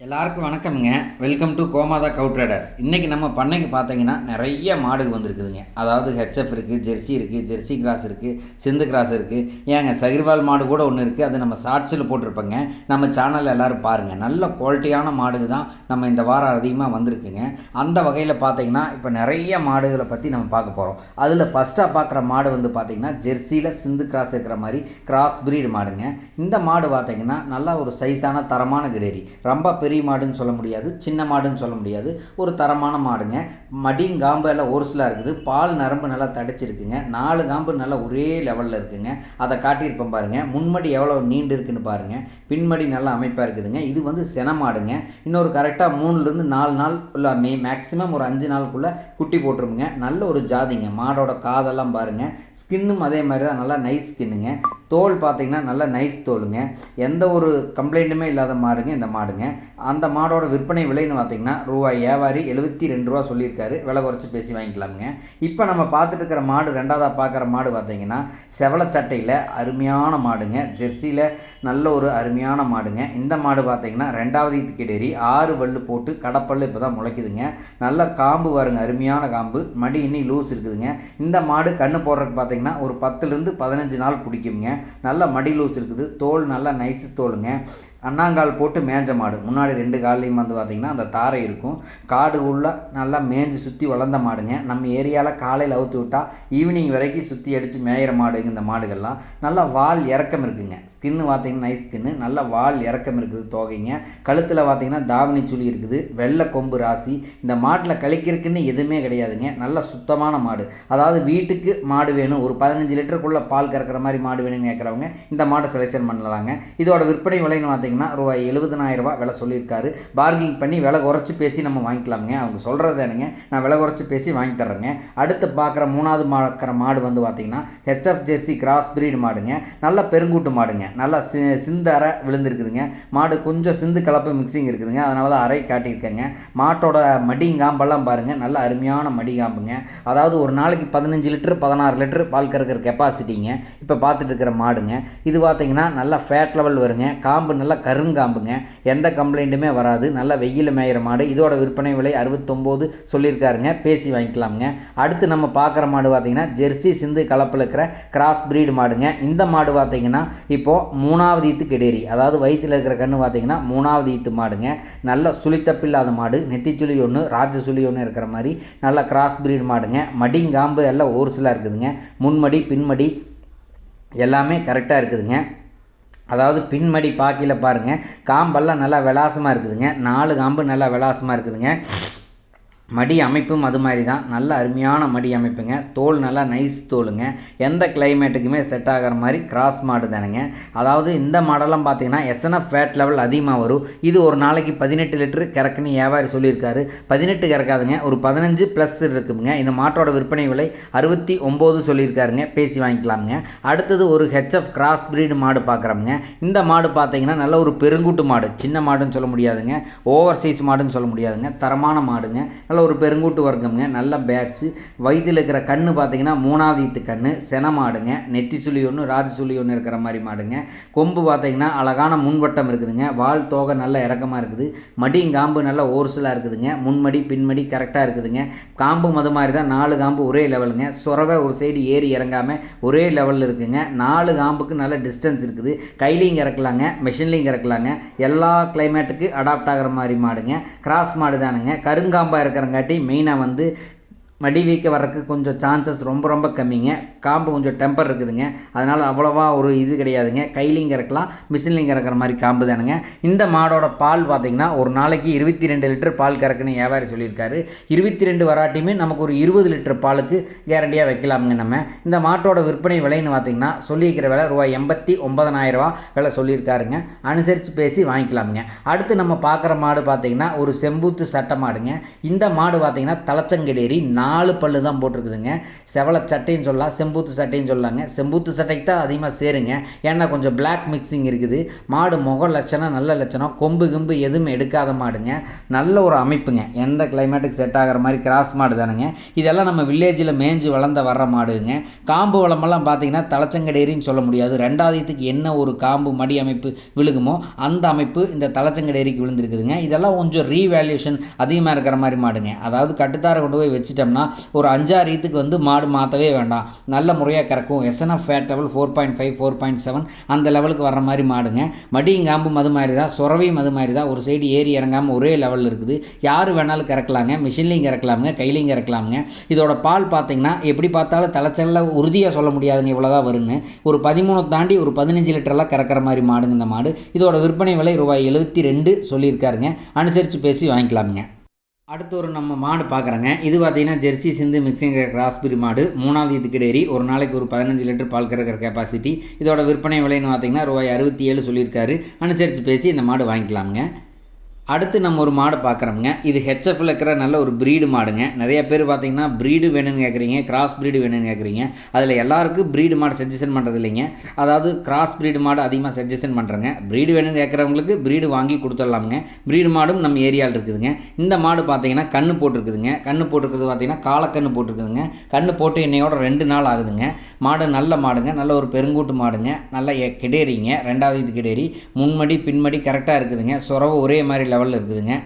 எல்லாருக்கும் வணக்கம்ங்க. Welcome to Gomatha cow traders இன்றைக்கி நம்ம பண்ணைக்கு பார்த்தீங்கன்னா நிறைய மாடுகள் வந்திருக்குதுங்க. அதாவது ஹெச்எஃப் இருக்குது ஜெர்சி இருக்குது ஜெர்சி கிராஸ் இருக்குது சிந்து கிராஸ் இருக்குது ஏங்க சகிர்வால் மாடு கூட ஒன்று இருக்குது அது நம்ம ஷார்ட்ஸில் போட்டிருப்போங்க. நம்ம சேனலில் எல்லோரும் பாருங்கள் நல்ல குவாலிட்டியான மாடுகள் தான் நம்ம இந்த வாரம் அதிகமாக வந்திருக்குங்க. அந்த வகையில் பார்த்தீங்கன்னா இப்போ நிறைய மாடுகளை பற்றி நம்ம பார்க்க போகிறோம் அதில் ஃபஸ்ட்டாக பார்க்குற மாடு வந்து பார்த்திங்கன்னா ஜெர்சியில் சிந்து கிராஸ் இருக்கிற மாதிரி கிராஸ் பிரீடு மாடுங்க. இந்த மாடு பார்த்தீங்கன்னா நல்லா ஒரு சைஸான தரமான கிடேரி ரொம்ப பெரிய மாடுன்னு சொல்ல முடியாது சின்ன மாடுன்னு சொல்ல முடியாது. ஒரு தரமான மாடுங்க. மடியும் காம்பு எல்லாம் ஒரு சில இருக்குது. பால் நரம்பு நல்லா தடைச்சிருக்குங்க. நாலு காம்பு நல்லா ஒரே லெவலில் இருக்குங்க. அதை காட்டியிருப்பேன் பாருங்க. முன்மடி எவ்வளோ நீண்டு இருக்குன்னு பாருங்க. பின்மடி நல்லா அமைப்பாக இருக்குதுங்க. இது வந்து சென மாடுங்க. இன்னொரு கரெக்டாக மூணுலேருந்து நாலு நாள் உள்ள மே மேக்ஸிமம் ஒரு அஞ்சு நாளுக்குள்ளே குட்டி போட்டுருமுங்க. நல்ல ஒரு ஜாதிங்க. மாடோட காதெல்லாம் பாருங்கள் ஸ்கின்னும் அதே மாதிரி தான். நல்லா நைஸ் ஸ்கின்னுங்க தோல் பார்த்தீங்கன்னா நல்ல நைஸ் தோலுங்க. எந்த ஒரு கம்ப்ளைண்ட்டுமே இல்லாத மாடுங்க இந்த மாடுங்க. அந்த மாடோட விற்பனை விலைன்னு பார்த்தீங்கன்னா ரூபாய் வியாபாரி எழுபத்தி ரெண்டு ரூபா சொல்லியிருக்காரு. விலை குறைச்சி பேசி வாங்கிக்கலாமுங்க. இப்போ நம்ம பார்த்துட்டு இருக்கிற மாடு ரெண்டாவதாக பார்க்குற மாடு பார்த்தீங்கன்னா செவலச்சட்டையில் அருமையான மாடுங்க. ஜெர்சியில் நல்ல ஒரு அருமையான மாடுங்க. இந்த மாடு பார்த்தீங்கன்னா ரெண்டாவது கிடேரி ஆறு வல்லு போட்டு கடப்பல்லு இப்போ தான் முளைக்குதுங்க. நல்ல காம்பு வருங்க அருமையான காம்பு. மடி இன்னி லூஸ் இருக்குதுங்க. இந்த மாடு கண்ணு போடுறதுக்கு பார்த்தீங்கன்னா ஒரு பத்துலேருந்து பதினஞ்சு நாள் பிடிக்குங்க. நல்ல மடி லூஸ் இருக்குது. தோல் நல்லா நைஸு தோலுங்க. அண்ணாங்கால் போட்டு மேஞ்ச மாடு. முன்னாடி ரெண்டு கால்லையும் வந்து பார்த்திங்கன்னா அந்த தாரை இருக்கும். காடு உள்ளே நல்லா மேஞ்சு சுற்றி வளர்ந்த மாடுங்க. நம்ம ஏரியாவில் காலையில் அவுத்து விட்டால் ஈவினிங் வரைக்கும் சுற்றி அடித்து மேயிற மாடுங்க இந்த மாடுகள்லாம். நல்லா வால் இறக்கம் இருக்குங்க. ஸ்கின்னு பார்த்திங்கன்னா நைஸ் ஸ்கின்னு நல்லா வால் இறக்கம் இருக்குது தோகைங்க. கழுத்தில் பார்த்திங்கன்னா தாவணி சுழி இருக்குது. வெள்ளை கொம்பு ராசி. இந்த மாட்டில் கழிக்கிறதுக்குன்னு எதுவுமே கிடையாதுங்க. நல்ல சுத்தமான மாடு. அதாவது வீட்டுக்கு மாடு வேணும். ஒரு பதினஞ்சு லிட்டருக்குள்ளே பால் கறக்கிற மாதிரி மாடு வேணும்னு கேட்குறவங்க இந்த மாடை செலெக்ஷன் பண்ணலாங்க. இதோட விற்பனை விலைன்னு பார்த்திங்கன்னா ரூபாய் எழுபதனாயிரம் விலை சொல்லியிருக்காரு. பார்கிங் பண்ணி விலை குறைச்சி பேசி நம்ம வாங்கிக்கலாமுங்க. அவங்க சொல்கிறது என்னங்க? நான் விலை குறைச்சி பேசி வாங்கி தர்றேங்க. அடுத்து பார்க்குற மூணாவது பார்க்குற மாடு வந்து பார்த்தீங்கன்னா ஹெச்எஃப் ஜெர்சி கிராஸ் பிரீடு மாடுங்க. நல்ல பெருங்கூட்டு மாடுங்க. நல்லா சி சிந்து விழுந்துருக்குதுங்க. மாடு கொஞ்சம் சிந்து கலப்பு மிக்சிங் இருக்குதுங்க. அதனால தான் அறை காட்டியிருக்கேங்க. மாட்டோட மடிங்காம்பெல்லாம் பாருங்கள் நல்ல அருமையான மடிகாம்புங்க. அதாவது ஒரு நாளைக்கு பதினஞ்சு லிட்டர் பதினாறு லிட்டர் பால் கறக்கிற கெப்பாசிட்டிங்க இப்போ பார்த்துட்டு இருக்கிற மாடுங்க. இது பார்த்தீங்கன்னா நல்லா ஃபேட் லெவல் வருங்க. காம்பு நல்லா கருங்காம்புங்க. எந்த கம்ப்ளைண்ட்டுமே வராது. நல்லா வெயில் மேயிற மாடு. இதோட விற்பனை விலை அறுபத்தொம்போது சொல்லியிருக்காருங்க. பேசி வாங்கிக்கலாமுங்க. அடுத்து நம்ம பார்க்குற மாடு பார்த்திங்கன்னா ஜெர்சி சிந்து கலப்பில் இருக்கிற கிராஸ் பிரீடு மாடுங்க. இந்த மாடு பார்த்திங்கன்னா இப்போது மூணாவது ஈத்து கெடேரி. அதாவது வயிற்றில் இருக்கிற கன்று பார்த்தீங்கன்னா மூணாவது ஈத்து மாடுங்க. நல்ல சுழித்தப்பில்லாத மாடு. நெத்திச்சுழி ஒன்று ராஜ சுழி ஒன்று இருக்கிற மாதிரி நல்ல கிராஸ் பிரீடு மாடுங்க. மடிங்காம்பு எல்லாம் ஒரு சில இருக்குதுங்க. முன்மடி பின்மடி எல்லாமே கரெக்டாக இருக்குதுங்க. அதாவது பின்மடி பாக்கியில் பாருங்கள் காம்பெல்லாம் நல்லா விலாசமாக இருக்குதுங்க. நாலு காம்பு நல்லா விலாசமாக இருக்குதுங்க. மடி அமைப்பும் அது மாதிரி தான் நல்ல அருமையான மடி அமைப்புங்க. தோல் நல்லா நைஸ் தோலுங்க. எந்த கிளைமேட்டுக்குமே செட் ஆகிற மாதிரி கிராஸ் மாடு தானுங்க. அதாவது இந்த மாடெல்லாம் பார்த்தீங்கன்னா எஸ்என்எஃப் ஃபேட் லெவல் அதிகமாக வரும். இது ஒரு நாளைக்கு பதினெட்டு லிட்டரு கறக்குன்னு வியாபாரி சொல்லியிருக்காரு. பதினெட்டு கறக்காதுங்க. ஒரு பதினஞ்சு ப்ளஸ் இருக்குங்க. இந்த மாட்டோட விற்பனை விலை அறுபத்தி ஒம்பது சொல்லியிருக்காருங்க. பேசி வாங்கிக்கலாமுங்க. அடுத்தது ஒரு ஹெச்எஃப் கிராஸ் பிரீடு மாடு பார்க்குறோமுங்க இந்த மாடு பார்த்தீங்கன்னா நல்ல ஒரு பெருங்கூட்டு மாடு. சின்ன மாடுன்னு சொல்ல முடியாதுங்க. ஓவர் சைஸ் மாடுன்னு சொல்ல முடியாதுங்க. தரமான மாடுங்க. நல்ல ஒரு பெருங்கூட்டு வர்க்கம்ங்க. நல்ல பேட்ச்சு வயிற்றில் இருக்கிற கண்ணு பார்த்தீங்கன்னா மூணாவது ஈத்து கண்ணு. சென மாடுங்க. நெத்தி சுழி ஒன்று ராஜ சுழி ஒன்று இருக்கிற மாதிரி மாடுங்க. கொம்பு பார்த்தீங்கன்னா அழகான முன்வட்டம் இருக்குதுங்க. வால் தோகை நல்ல இறக்கமாக இருக்குது. மடியும் காம்பு நல்ல ஓர்சலாக இருக்குதுங்க. முன்மடி பின்மடி கரெக்டாக இருக்குதுங்க. காம்பு மது மாதிரி தான் நாலு காம்பு ஒரே லெவலுங்க சொரவை ஒரு சைடு ஏறி இறங்காமல் ஒரே லெவலில் இருக்குங்க. நாலு காம்புக்கு நல்ல டிஸ்டன்ஸ் இருக்குது. கையிலையும் இறக்கலாங்க. மிஷின்லேயும் இறக்கலாங்க. எல்லா கிளைமேட்டுக்கு அடாப்ட் ஆகிற மாதிரி மாடுங்க. கிராஸ் மாடு தானுங்க கருங்காம்பாக இருக்கிற இருக்கிறங்காட்டி மெயினாக வந்து மடி வீக்க வர்றதுக்கு கொஞ்சம் சான்சஸ் ரொம்ப ரொம்ப கம்மிங்க. காம்பு கொஞ்சம் டெம்பர் இருக்குதுங்க. அதனால் அவ்வளோவா ஒரு இது கிடையாதுங்க. கையிலையும் கறக்கலாம் மிஷின்லையும் கறக்கிற மாதிரி காம்பு தானுங்க. இந்த மாடோட பால் பார்த்திங்கன்னா ஒரு நாளைக்கு இருபத்தி ரெண்டு லிட்டர் பால் கறக்குன்னு வியாபாரி சொல்லியிருக்காரு. இருபத்தி ரெண்டு வராட்டியுமே நமக்கு ஒரு இருபது லிட்டர் பாலுக்கு கேரண்டியாக வைக்கலாமுங்க நம்ம. இந்த மாட்டோட விற்பனை விலைன்னு பார்த்திங்கன்னா சொல்லியிருக்கிற விலை ரூபாய் எண்பத்தி ஒன்பதனாயிரரூவா விலை சொல்லியிருக்காருங்க. அனுசரித்து பேசி வாங்கிக்கலாமுங்க. அடுத்து நம்ம பார்க்குற மாடு பார்த்திங்கன்னா ஒரு செம்பூத்து சட்டை மாடுங்க. இந்த மாடு பார்த்திங்கன்னா தலச்சங்கடேரி நான் நாலு பல்லு தான் போட்டிருக்குதுங்க. செவல சட்டைன்னு சொல்லலாம் செம்பூத்து சட்டைன்னு சொல்லலாங்க. செம்பூத்து சட்டைக்கு தான் அதிகமாக சேருங்க. ஏன்னா கொஞ்சம் பிளாக் மிக்சிங் இருக்குது. மாடு முக லட்சணம் நல்ல லட்சணம். கொம்பு கிம்பு எதுவும் எடுக்காத மாடுங்க. நல்ல ஒரு அமைப்புங்க. எந்த கிளைமேட்டுக்கு செட் ஆகிற மாதிரி கிராஸ் மாடு தானுங்க. இதெல்லாம் நம்ம வில்லேஜில் மேய்ஞ்சு வளர்ந்த வர்ற மாடுங்க. காம்பு வளமெல்லாம் பார்த்தீங்கன்னா தலைச்சங்கடேரின்னு சொல்ல முடியாது. ரெண்டாவதுக்கு என்ன ஒரு காம்பு மடி அமைப்பு விழுகுமோ அந்த அமைப்பு இந்த தலைச்சங்கடேரிக்கு விழுந்திருக்குதுங்க. இதெல்லாம் கொஞ்சம் ரீவேல்யூஷன் அதிகமாக இருக்கிற மாதிரி மாடுங்க. அதாவது கட்டுத்தாரை கொண்டு போய் வச்சிட்டோம்னா ஒரு அஞ்சாறு ஈத்துக்கு வந்து மாடு மாற்றவே வேண்டாம். நல்ல முறையாக கறக்கும். SNF fat level four point five four point seven அந்த லெவலுக்கு வர்ற மாதிரி மாடுங்க. மடியும் காம்பும் அது மாதிரி தான் சுரவையும் அது மாதிரி தான். ஒரு சைடு ஏறி இறங்காமல் ஒரே லெவலில் இருக்குது. யார் வேணாலும் கறக்கலாங்க. மிஷின்லையும் கறக்கலாமுங்க கையிலையும் கறக்கலாமுங்க. இதோட பால் பார்த்தீங்கன்னா எப்படி பார்த்தாலும் தலைச்சல்ல உறுதியாக சொல்ல முடியாதுங்க. இவ்வளோதான் வரும்னு ஒரு பதிமூணு தாண்டி ஒரு பதினஞ்சு லிட்டரெல்லாம் கறக்கிற மாதிரி மாடுங்க இந்த மாடு. இதோட விற்பனை விலை ரூபாய் எழுபத்தி ரெண்டு சொல்லியிருக்காருங்க. அனுசரித்து பேசி வாங்கிக்கலாமுங்க. அடுத்து ஒரு நம்ம மாடு பார்க்குறேங்க. இது பார்த்தீங்கன்னா ஜெர்சி சிந்து மிக்சிங் கிராஸ்பிரி மாடு. மூணாவது இதுக்கு டேரி. ஒரு நாளைக்கு ஒரு பதினஞ்சு லிட்டர் பால் கறக்கிற கெப்பாசிட்டி இதோட விற்பனை விலைன்னு பார்த்தீங்கன்னா ரூபாய் அறுபத்தி ஏழு சொல்லியிருக்காரு. அனுசரித்து பேசி இந்த மாடு வாங்கிக்கலாமுங்க. அடுத்து நம்ம ஒரு மாடு பார்க்குறோமுங்க. இது ஹெச்எஃப்ல இருக்கிற நல்ல ஒரு ப்ரீடு மாடுங்க. நிறைய பேர் பார்த்தீங்கன்னா ப்ரீடு வேணும்னு கேட்குறீங்க கிராஸ் ப்ரீடு வேணும்னு கேட்குறீங்க. அதில் எல்லாருக்கும் ப்ரீடு மாடு சஜஷன் பண்ணுறது இல்லைங்க. அதாவது கிராஸ் ப்ரீடு மாடு அதிகமாக சஜஷன் பண்ணுறேங்க ப்ரீடு வேணும்னு கேட்குறவங்களுக்கு ப்ரீடு வாங்கி கொடுத்துடலாமுங்க. ப்ரீடு மாடும் நம்ம ஏரியாவில் இருக்குதுங்க. இந்த மாடு பார்த்தீங்கன்னா கண்ணு போட்டிருக்குதுங்க. கண்ணு போட்டிருக்கிறது பார்த்தீங்கன்னா காலக்கண்ணு போட்டிருக்குதுங்க. கண்ணு போட்டு என்னையோட ரெண்டு நாள் ஆகுதுங்க. மாடு நல்ல மாடுங்க. நல்ல ஒரு பெருங்கூட்டு மாடுங்க. நல்லா எ- கிடேரிங்க. ரெண்டாவது இது கிடேரி. முன்மடி பின்மடி கரெக்டாக இருக்குதுங்க. சுரவு ஒரே மாதிரி லெவலில் இருக்குதுங்க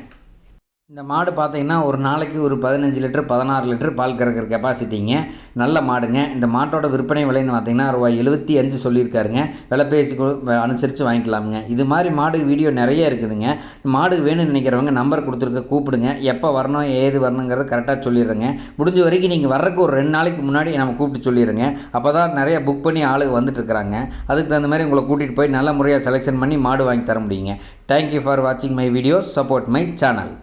இந்த மாடு பார்த்தீங்கன்னா ஒரு நாளைக்கு ஒரு பதினஞ்சு லிட்டர் பதினாறு லிட்டர் பால் கறக்கிற கெப்பாசிட்டிங்க நல்ல மாடுங்க. இந்த மாட்டோட விற்பனை விலைன்னு பார்த்தீங்கன்னா ரூபாய் எழுபத்தி அஞ்சு சொல்லியிருக்காருங்க. விலை பேசி அனுசரித்து வாங்கிக்கலாமுங்க. இது மாதிரி மாடு வீடியோ நிறைய இருக்குதுங்க. மாடு வேணும்னு நினைக்கிறவங்க நம்பர் கொடுத்துருக்க கூப்பிடுங்க. எப்போ வரணும் ஏது வரணுங்கிறத கரெக்டாக சொல்லிடுறேங்க. முடிஞ்ச வரைக்கும் நீங்கள் வர்றதுக்கு ஒரு ரெண்டு நாளைக்கு முன்னாடி நம்ம கூப்பிட்டு சொல்லிடுங்க அப்போ தான் நிறைய புக் பண்ணி ஆளுங்க வந்துட்டுருக்குறாங்க அதுக்கு தகுந்த மாதிரி உங்களை கூட்டிகிட்டு போய் நல்ல முறையாக செலெக்ஷன் பண்ணி மாடு வாங்கி தர முடியுங்க. தேங்க்யூ ஃபார் வாட்சிங் my video support my channel